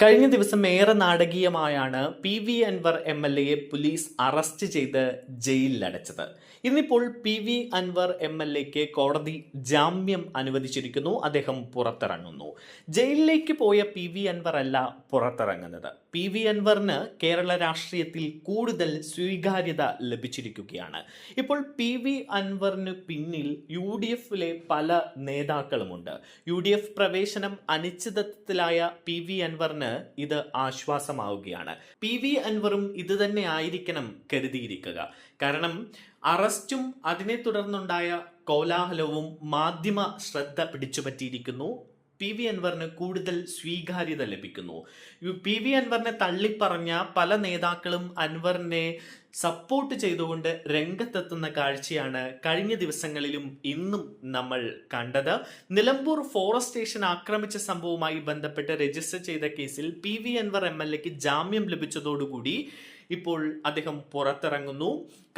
കഴിഞ്ഞ ദിവസം ഏറെ നാടകീയമായാണ് P V Anvar M L എയെ police arrest ചെയ്ത് ജയിലിലടച്ചത്. ഇന്നിപ്പോൾ P V Anvar M L എക്ക് കോടതി ജാമ്യം അനുവദിച്ചിരിക്കുന്നു. അദ്ദേഹം പുറത്തിറങ്ങുന്നു. ജയിലിലേക്ക് പോയ പി വി അൻവർ അല്ല പുറത്തിറങ്ങുന്നത്. പി വി അൻവറിന് കേരള രാഷ്ട്രീയത്തിൽ കൂടുതൽ സ്വീകാര്യത ലഭിച്ചിരിക്കുകയാണ്. ഇപ്പോൾ പി വി അൻവറിന് പിന്നിൽ യു ഡി എഫിലെ പല നേതാക്കളുമുണ്ട്. യു ഡി എഫ് പ്രവേശനം അനിശ്ചിതത്വത്തിലായ പി വി അൻവറിന് ഇത് ആശ്വാസമാവുകയാണ്. പി വി അൻവറും ഇത് തന്നെ ആയിരിക്കണം കരുതിയിരിക്കുക. കാരണം അറസ്റ്റും അതിനെ തുടർന്നുണ്ടായ കോലാഹലവും മാധ്യമ ശ്രദ്ധ പിടിച്ചുപറ്റിയിരിക്കുന്നു. പി വി അൻവറിന് കൂടുതൽ സ്വീകാര്യത ലഭിക്കുന്നു. പി വി അൻവറിനെ തള്ളിപ്പറഞ്ഞ പല നേതാക്കളും അൻവറിനെ സപ്പോർട്ട് ചെയ്തുകൊണ്ട് രംഗത്തെത്തുന്ന കാഴ്ചയാണ് കഴിഞ്ഞ ദിവസങ്ങളിലും ഇന്നും നമ്മൾ കണ്ടത്. നിലമ്പൂർ ഫോറസ്റ്റ് സ്റ്റേഷൻ ആക്രമിച്ച സംഭവവുമായി ബന്ധപ്പെട്ട് രജിസ്റ്റർ ചെയ്ത കേസിൽ P V Anvar M L എക്ക് ജാമ്യം ലഭിച്ചതോടുകൂടി ഇപ്പോൾ അദ്ദേഹം പുറത്തിറങ്ങുന്നു.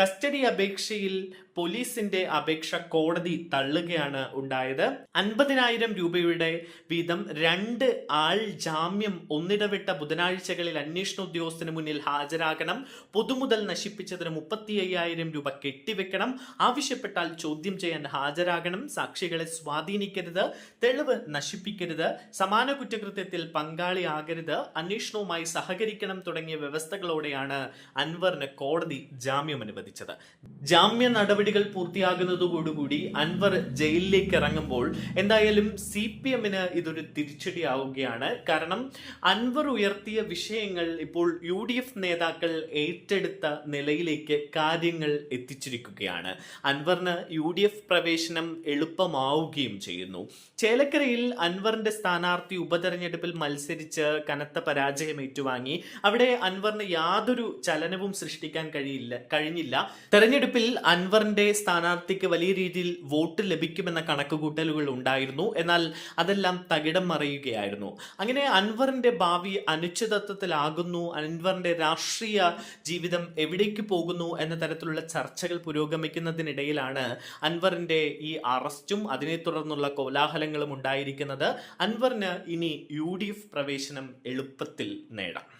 കസ്റ്റഡി അപേക്ഷയിൽ പോലീസിന്റെ അപേക്ഷ കോടതി തള്ളുകയാണ് ഉണ്ടായത്. അൻപതിനായിരം രൂപയുടെ വീതം രണ്ട് ആൾ ജാമ്യം ഒന്നിടവിട്ട ബുധനാഴ്ചകളിൽ അന്വേഷണ ഉദ്യോഗസ്ഥന് മുന്നിൽ ഹാജരാകണം. പൊതുമുതൽ നശിപ്പിച്ചതിന് മുപ്പത്തി അയ്യായിരം രൂപ കെട്ടിവെക്കണം. ആവശ്യപ്പെട്ടാൽ ചോദ്യം ചെയ്യാൻ ഹാജരാകണം. സാക്ഷികളെ സ്വാധീനിക്കരുത്. തെളിവ് നശിപ്പിക്കരുത്. സമാന കുറ്റകൃത്യത്തിൽ പങ്കാളിയാകരുത്. അന്വേഷണവുമായി സഹകരിക്കണം തുടങ്ങിയ വ്യവസ്ഥകളോടെയാണ് അൻവറിന് കോടതി ജാമ്യം അനുവദിച്ചത്. ജാമ്യ നടപടികൾ പൂർത്തിയാകുന്നതോടുകൂടി അൻവർ ജയിലിലേക്ക് ഇറങ്ങുമ്പോൾ എന്തായാലും സി പി എമ്മിന് ഇതൊരു തിരിച്ചടിയാവുകയാണ്. കാരണം അൻവർ ഉയർത്തിയ വിഷയങ്ങൾ ഇപ്പോൾ യു ഡി എഫ് നേതാക്കൾ ഏറ്റെടുത്ത നിലയിലേക്ക് കാര്യങ്ങൾ എത്തിച്ചിരിക്കുകയാണ്. അൻവറിന് യു ഡി എഫ് പ്രവേശനം എളുപ്പമാവുകയും ചെയ്യുന്നു. ചേലക്കരയിൽ അൻവറിന്റെ സ്ഥാനാർത്ഥി ഉപതെരഞ്ഞെടുപ്പിൽ മത്സരിച്ച് കനത്ത പരാജയം ഏറ്റുവാങ്ങി. അവിടെ അൻവറിന് യാതൊരു ചലനവും സൃഷ്ടിക്കാൻ കഴിയില്ല കഴിഞ്ഞില്ല. തെരഞ്ഞെടുപ്പിൽ അൻവറിന്റെ സ്ഥാനാർത്ഥിക്ക് വലിയ രീതിയിൽ വോട്ട് ലഭിക്കുമെന്ന കണക്കുകൂട്ടലുകൾ ഉണ്ടായിരുന്നു. എന്നാൽ അതെല്ലാം തകിടം മറിയുകയായിരുന്നു. അങ്ങനെ അൻവറിന്റെ ഭാവി അനിശ്ചിതത്വത്തിലാകുന്നു. അൻവറിന്റെ രാഷ്ട്രീയ ജീവിതം എവിടേക്ക് പോകുന്നു എന്ന തരത്തിലുള്ള ചർച്ചകൾ പുരോഗമിക്കുന്നതിനിടയിലാണ് അൻവറിന്റെ ഈ അറസ്റ്റും അതിനെ തുടർന്നുള്ള കോലാഹലങ്ങളും ഉണ്ടായിരിക്കുന്നത്. അൻവറിന് ഇനി യു ഡി എഫ് പ്രവേശനം എളുപ്പത്തിൽ നേടാം.